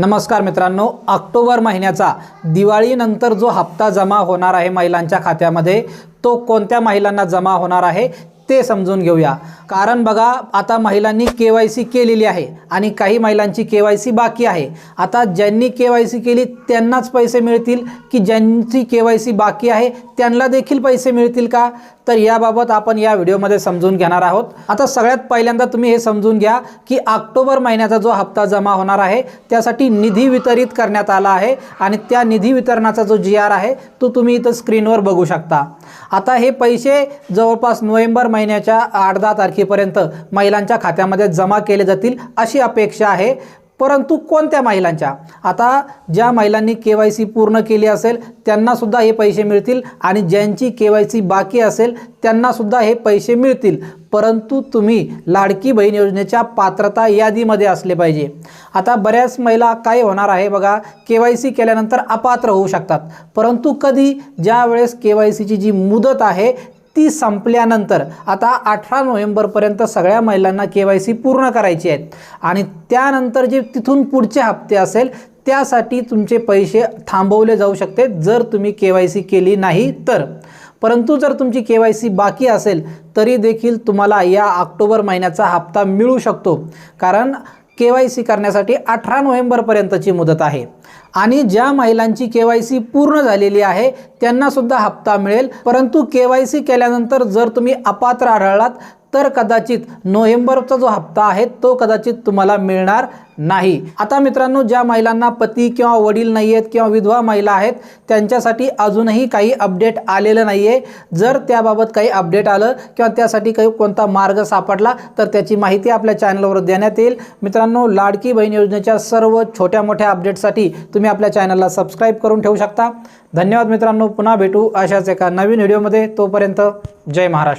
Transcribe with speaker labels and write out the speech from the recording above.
Speaker 1: नमस्कार मित्रांनो ऑक्टोबर महिन्याचा दिवाळीनंतर जो हप्ता जमा होणार आहे महिलांच्या खात्यामध्ये तो कोणत्या महिलांना जमा होणार आहे? ते समजून घेऊया. कारण बघा आता महिलांनी के वाय सी केलेली आहे आणि काही महिलांची के वाय सी बाकी आहे. आता ज्यांनी के वाय सी केली त्यांनाच पैसे मिळतील की ज्यांची के वाय सी बाकी आहे त्यांना देखील पैसे मिळतील का? तर याबाबत आपण या व्हिडिओमध्ये समजून घेणार आहोत. आता सगळ्यात पहिल्यांदा तुम्ही हे समजून घ्या की ऑक्टोबर महिन्याचा जो हप्ता जमा होणार आहे त्यासाठी निधी वितरित करण्यात आला आहे आणि त्या निधी वितरणाचा जो जी आर आहे तो तुम्ही इथं स्क्रीनवर बघू शकता. आता हे पैसे जवळपास नोव्हेंबर महिन्याच्या आठ दहा तारखेपर्यंत महिलांच्या खात्यामध्ये जमा केले जातील अशी अपेक्षा आहे. परंतु कोणत्या महिलांच्या? आता ज्या महिलांनी के वाय सी पूर्ण केली असेल त्यांनासुद्धा हे पैसे मिळतील आणि ज्यांची के वाय सी बाकी असेल त्यांनासुद्धा हे पैसे मिळतील. परंतु तुम्ही लाडकी बहीण योजनेच्या पात्रता यादीमध्ये असले पाहिजे. आता बऱ्याच महिला काय होणार आहे बघा के वाय सी केल्यानंतर अपात्र होऊ शकतात. परंतु कधी? ज्या वेळेस के वाय सीची जी मुदत आहे ती संपल्यानंतर आता अठरा नोव्हेंबरपर्यंत सगळ्या महिलांना के वाय सी पूर्ण करायची आहेत. आणि त्यानंतर जे तिथून पुढचे हप्ते असेल त्यासाठी तुमचे पैसे थांबवले जाऊ शकते जर तुम्ही के वाय सी केली नाही तर. परंतु जर तुमची के वाय सी बाकी असेल तरी देखील तुम्हाला या ऑक्टोबर महिन्याचा हप्ता मिळू शकतो. कारण के वाय सी करण्यासाठी अठरा नोव्हेंबरपर्यंतची मुदत आहे. आणि ज्या महिलांची के वाय सी पूर्ण झालेली आहे त्यांनासुद्धा हप्ता मिळेल. परंतु के वाय सी केल्यानंतर जर तुम्ही अपात्र आढळलात तर कदाचित नोव्हेंबरचा जो हप्ता आहे तो कदाचित तुम्हाला मिळणार नाही. आता मित्रांनो ज्या महिलांना पती किंवा वडील नाही आहेत किंवा विधवा महिला आहेत त्यांच्यासाठी अजूनही काही अपडेट आलेलं नाही आहे जर त्याबाबत काही अपडेट आलं किंवा त्यासाठी काही कोणता मार्ग सापडला तर त्याची माहिती आपल्या चॅनलवर देण्यात येईल. मित्रांनो लाडकी बहीण योजनेच्या सर्व छोट्या मोठ्या अपडेटसाठी तुम्ही आपल्या चॅनलला सबस्क्राईब करून ठेवू शकता. धन्यवाद मित्रांनो. पुन्हा भेटू अशाच एका नवीन व्हिडिओमध्ये. तोपर्यंत जय महाराष्ट्र.